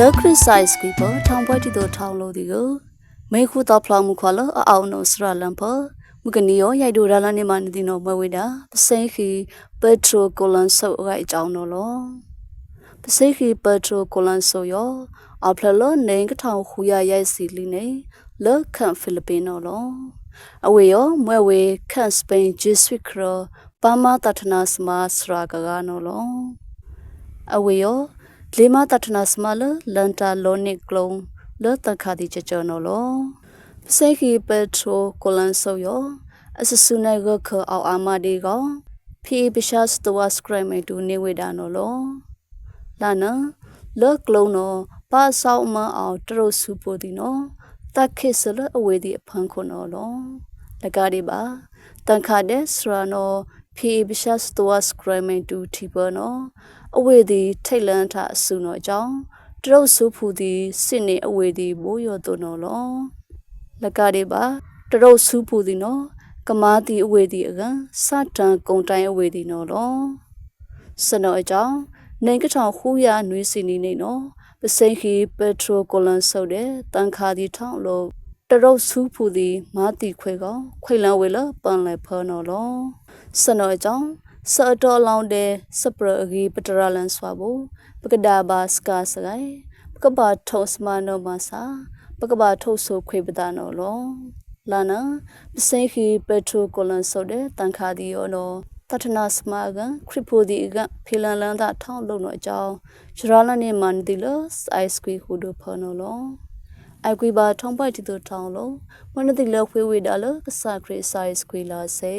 လောခရစ်ဆိုင်စကီပထောင်ပွဲတီတို့ထောင်လို့ဒီကိုမေခုတော့ဖလောင်မှုခေါ်လို့အအောင်နိုစရလန်ဖမကနီယောရိုက်ဒိုရလာနေမနေဒီနော်မဝေတာပစိခီပက်ထရိုကိုလန်ဆော့အကအကြောင်းတော့လောပစိခီပက်ထရိုကိုလန်ဆော့ယောအဖလလနေကထောင်ခူရရိုက်စီလီနေလောခန့်ဖိလစ်ပင်းနော်လောအဝေယောမွဲဝေခန့်စပိန်ဂျေဆွစ်ခရပါမတထနာစမစရာကကနော်လောအဝေယော လေမတထနာစမလလန်တာလောနစ်ကလုံးလောတခါဒီချချောနော်လောပစိခီပက်ထရိုကိုလန်ဆော့ယောအစဆုနေကခအောက်အာမဒီကောဖီပရှာစတဝစခရမေတူနေဝေဒါနော်လောလာနလောကလုံးနော်ပါဆောက်မအောင်တရုတ်စုပိုဒီနော်တက်ခိစလအဝေဒီအဖန်ခုနော်လောလကားဒီပါတန်ခါတဲ့စရာနော် ဖီပရှာစတဝစခရမေတူတီပနော်အဝေဒီထိတ်လန်းထအဆုနော်အကြောင်းတရုတ်စုဖူဒီစစ်နေအဝေဒီမိုးရော်တုနော်လောလကားဒီပါတရုတ်စုဖူဒီနော်ကမာတီအဝေဒီအကစတန်ကုံတိုင်းအဝေဒီနော်လောစနောအကြောင်းနိုင်ကထောင်ခူးရနွေးစီနီနေနော်ပစိန်ခီပက်ထရိုကိုလန်ဆုပ်တဲ့တန်ခါဒီထောင်းလို့တရုတ်စုဖူဒီမာတီခွေကောင်ခွေလန်ဝေလပန်လေဖောနော်လော စနောအကြောင်းစအတော်လောင်းတဲ့စပရဂီပတရလန်စွာဘူးပကဒါဘာစကာစကိုင်ပကဘာထောစမနောမဆာပကဘာထုတ်ဆိုခွေပဒနော်လောလာနာပစိန်ခီပက်ထရိုကိုလန်ဆုပ်တဲ့တန်ခါဒီရောနော်တထနာစမာကခရစ်ဖိုဒီကဖီလန်လန်တာထောင်းလုံးတော့အကြောင်းရှရာလနေမန်ဒီလအိုက်စကွီဟူဒိုဖာနော်လောအိုက်ကွီဘာထုံးပိုက်တီတို့ထောင်းလုံးမနတိလခွေးဝေတာလကဆာခရစ်ဆိုင်စကွီလာစေ